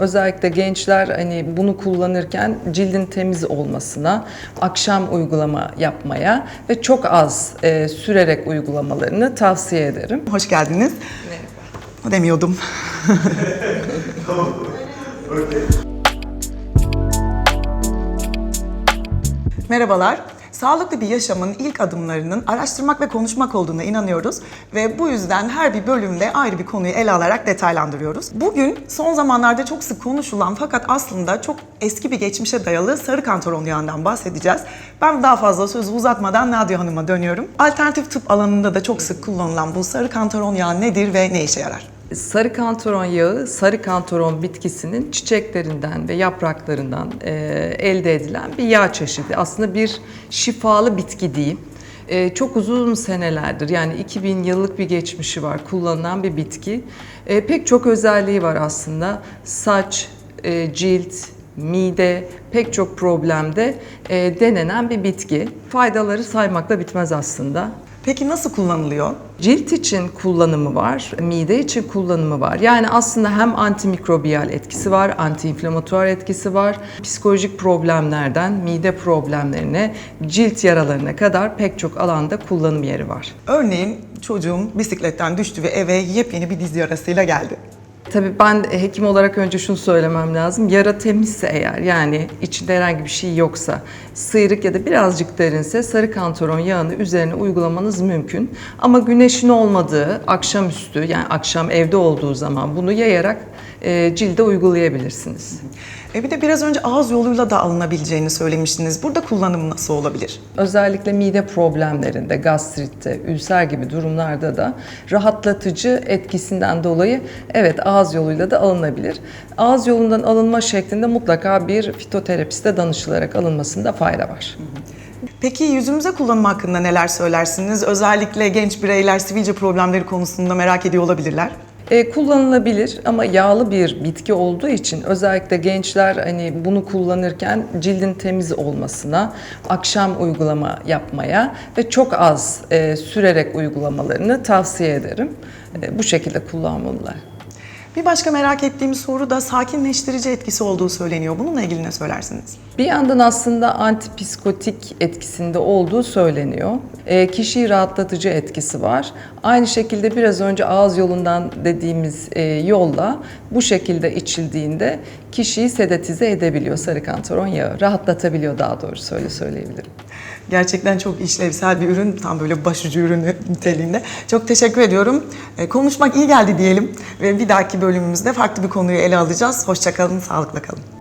özellikle gençler hani bunu kullanırken cildin temiz olmasına, akşam uygulama yapmaya ve çok az e, sürerek uygulamalarını tavsiye ederim. Hoş geldiniz. Demiyordum. Merhabalar. Sağlıklı bir yaşamın ilk adımlarının araştırmak ve konuşmak olduğuna inanıyoruz ve bu yüzden her bir bölümde ayrı bir konuyu ele alarak detaylandırıyoruz. Bugün son zamanlarda çok sık konuşulan fakat aslında çok eski bir geçmişe dayalı sarı kantaron yağından bahsedeceğiz. Ben daha fazla sözü uzatmadan Nadia Hanım'a dönüyorum. Alternatif tıp alanında da çok sık kullanılan bu sarı kantaron yağı nedir ve ne işe yarar? Sarı kantaron yağı, sarı kantaron bitkisinin çiçeklerinden ve yapraklarından e, elde edilen bir yağ çeşidi. Aslında bir şifalı bitki diyeyim. E, çok uzun senelerdir yani 2000 yıllık bir geçmişi var kullanılan bir bitki. E, pek çok özelliği var aslında. Saç, e, cilt, mide pek çok problemde e, denenen bir bitki. Faydaları saymakla bitmez aslında. Peki nasıl kullanılıyor? Cilt için kullanımı var, mide için kullanımı var. Yani aslında hem antimikrobiyal etkisi var, antiinflamatuar etkisi var. Psikolojik problemlerden mide problemlerine, cilt yaralarına kadar pek çok alanda kullanım yeri var. Örneğin çocuğum bisikletten düştü ve eve yepyeni bir diz yarasıyla geldi. Tabii ben hekim olarak önce şunu söylemem lazım. Yara temizse eğer yani içinde herhangi bir şey yoksa, sıyrık ya da birazcık derinse sarı kantaron yağını üzerine uygulamanız mümkün. Ama güneşin olmadığı akşamüstü yani akşam evde olduğu zaman bunu yayarak e, cilde uygulayabilirsiniz. E bir de biraz önce ağız yoluyla da alınabileceğini söylemiştiniz. Burada kullanım nasıl olabilir? Özellikle mide problemlerinde, gastritte, ülser gibi durumlarda da rahatlatıcı etkisinden dolayı evet ağız yoluyla da alınabilir. Ağız yolundan alınma şeklinde mutlaka bir fitoterapiste danışılarak alınmasında fayda var. Peki yüzümüze kullanım hakkında neler söylersiniz? Özellikle genç bireyler sivilce problemleri konusunda merak ediyor olabilirler. E, kullanılabilir ama yağlı bir bitki olduğu için özellikle gençler hani bunu kullanırken cildin temiz olmasına, akşam uygulama yapmaya ve çok az e, sürerek uygulamalarını tavsiye ederim. E, bu şekilde kullanmalılar. Bir başka merak ettiğim soru da sakinleştirici etkisi olduğu söyleniyor. Bununla ilgili ne söylersiniz? Bir yandan aslında antipsikotik etkisinde olduğu söyleniyor. E, kişiyi rahatlatıcı etkisi var. Aynı şekilde biraz önce ağız yolundan dediğimiz e, yolla bu şekilde içildiğinde kişiyi sedatize edebiliyor sarı kantaron yağı. Rahatlatabiliyor daha doğrusu öyle söyleyebilirim. Gerçekten çok işlevsel bir ürün. Tam böyle başucu ürünü niteliğinde. Çok teşekkür ediyorum. E, konuşmak iyi geldi diyelim. Ve bir dahaki bölümümüzde farklı bir konuyu ele alacağız. Hoşçakalın, sağlıkla kalın.